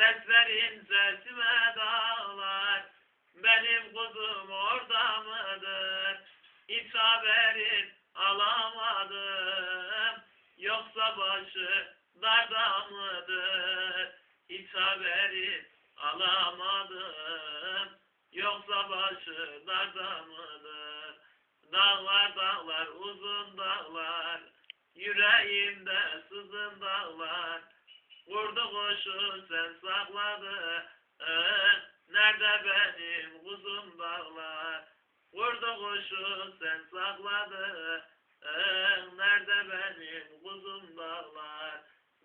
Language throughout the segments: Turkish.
Ses verin sesime dağlar, benim kuzum orada mıdır? Hiç haberin alamadım, yoksa başı darda mıdır? Hiç haberin alamadım, yoksa başı darda mıdır? Dağlar dağlar uzun dağlar, yüreğimde sızın dağlar. Vurdu kuşu sen sakladın, nerede benim kuzum dağlar? Vurdu kuşu sen sakladın, nerede benim kuzum dağlar?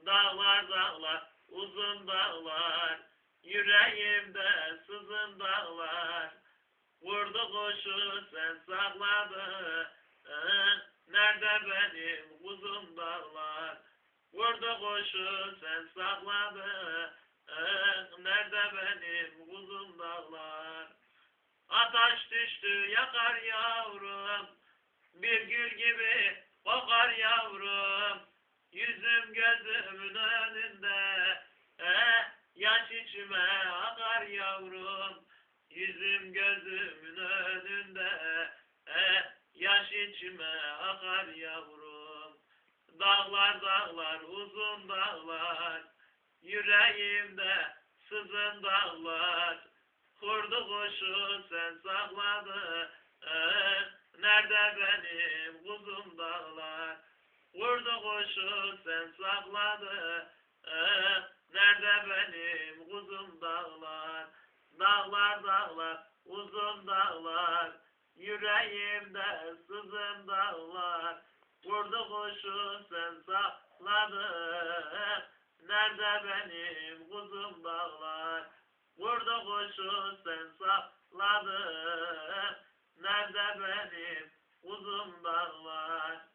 Dağlar dağlar uzun dağlar, yüreğimde sızın dağlar. Vurdu kuşu sen sakladın, nerede benim kuzum dağlar? Vurdu kuşu sen sakladın, nerede benim kuzum dağlar? Ataş düştü yakar yavrum, bir gül gibi kokar yavrum. Yüzüm gözümün önünde, eh, yaş içime akar yavrum. Yüzüm gözümün önünde, eh, yaş içime akar yavrum. Dağlar dağlar uzun dağlar, yüreğimde sızın dağlar. Kurdu kuşu sen sakladın, nerede benim kuzum dağlar? Vurdu kuşu sen sakladın, nerede benim kuzum dağlar? Dağlar dağlar uzun dağlar, yüreğimde sızın dağlar. Vurdu kuşu sen sakladın, nerede benim kuzum dağlar? Vurdu kuşu sen sakladın, nerede benim kuzum dağlar?